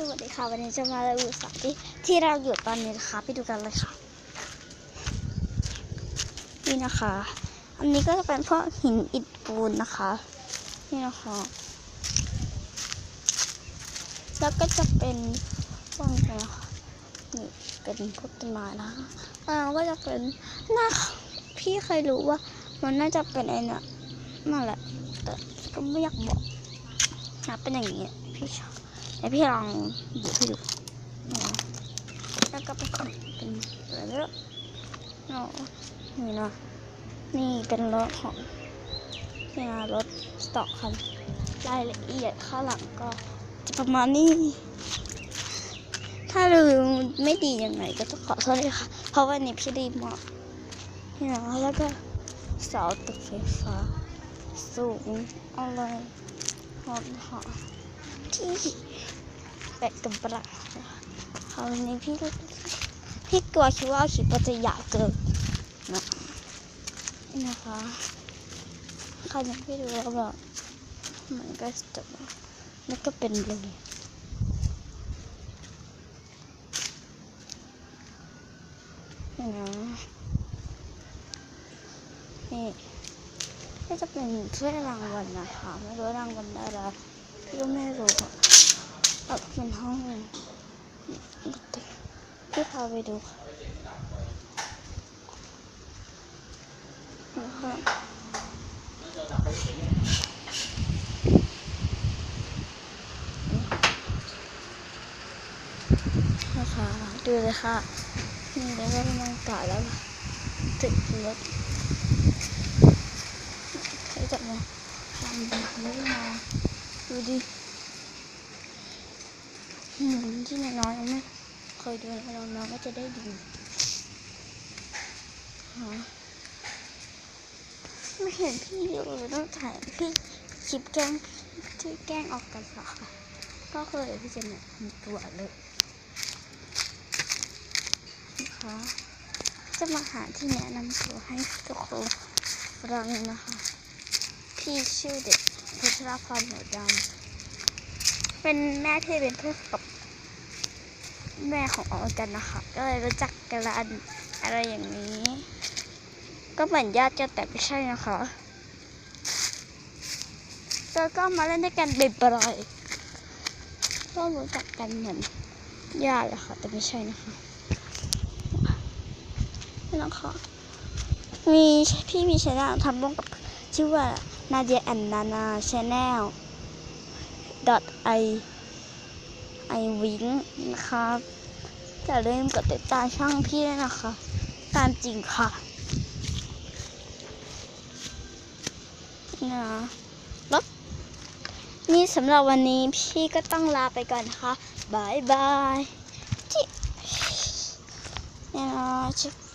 สวัสดีค่ะ วันนี้จะมารีวิวสถานที่ที่เราอยู่ตอนนี้นะคะไปดูกันเลยค่ะ นี่นะคะ อันนี้ก็จะเป็นพวกหินอิฐปูนนะคะ นี่นะคะแล้วก็จะเป็นพวกนี้นะคะนี่เป็นพวกต้นไม้นะอ่าก็จะเป็นน่าพี่เคยรู้ว่ามันน่าจะเป็นไอ้เนี่ยนั่นแหละแต่ก็ไม่อยากบอกนะเป็นอย่างนี้พี่ชอบ เดี๋ยวพี่ลองดูให้ดูนะแล้วก็เป็นคนเป็นอะไรไม่รู้เนาะนี่เนาะนี่เป็นรถของนี่นะรถสต็อกคันรายละเอียดข้างหลังก็จะประมาณนี้ ถ้าลืมไม่ดียังไงก็ต้องขอโทษด้วยค่ะ เพราะวันนี้พี่รีบมากนี่นะแล้วก็เสาตึกไฟฟ้าสูงอะไรหอมหอม ที่แปะกับประคราวนี้พี่พี่กลัวคิดว่าคลิปมันจะยาวเกินนะนี่นะคะคราวนี้พี่ดูแล้วแบบมันก็จบแล้วก็เป็นเลยนะนี่ก็จะเป็นถ้วยรางวัลนะคะ ไม่รู้รางวัลอะไร พี่ก็ไม่รู้อะเออเป็นห้องพี่พาไปดูนะคะนะคะดูเลยค่ะ นี่แล้วก็กำลังต่อแล้วติดรถเขาจะมาทำแบบนี้มา ดูดิอืมที่น้อยๆยังไม่เคยดูแล้วน้องก็จะได้ดูไม่เห็นพี่เลยต้องถ่ายพี่คลิปแกล้งที่แกล้งออกกันหรอค่ะก็เคยพี่จะเนี่ยตัวเลยนะคะจะมาหาที่แนะนำตัวให้ทุกคนฟังนะคะ พี่ชื่อเด็ก พัชรพรหนูดำเป็นแม่ที่เป็นเพื่อนกับแม่ของออกันนะคะ ก็เลยรู้จักกันอะไรอย่างนี้ ก็เหมือนญาติกันแต่ไม่ใช่นะคะแล้วก็มาเล่นด้วยกันบ่อยๆก็รู้จักกันเหมือนญาติแหละค่ะ แต่ไม่ใช่นะคะนี่นะคะมีพี่มีชนลทำร่วมกับชื่อว่า นาเดียแอนนานาชแนล dot i i wing นะครับอย่าลืมกดติดตามช่องพี่ด้วยนะคะ ตามจริงค่ะนะล้วนี่สำหรับวันนี้พี่ก็ต้องลาไปก่อนนะคะบายบายจิเนี่ยนะชิ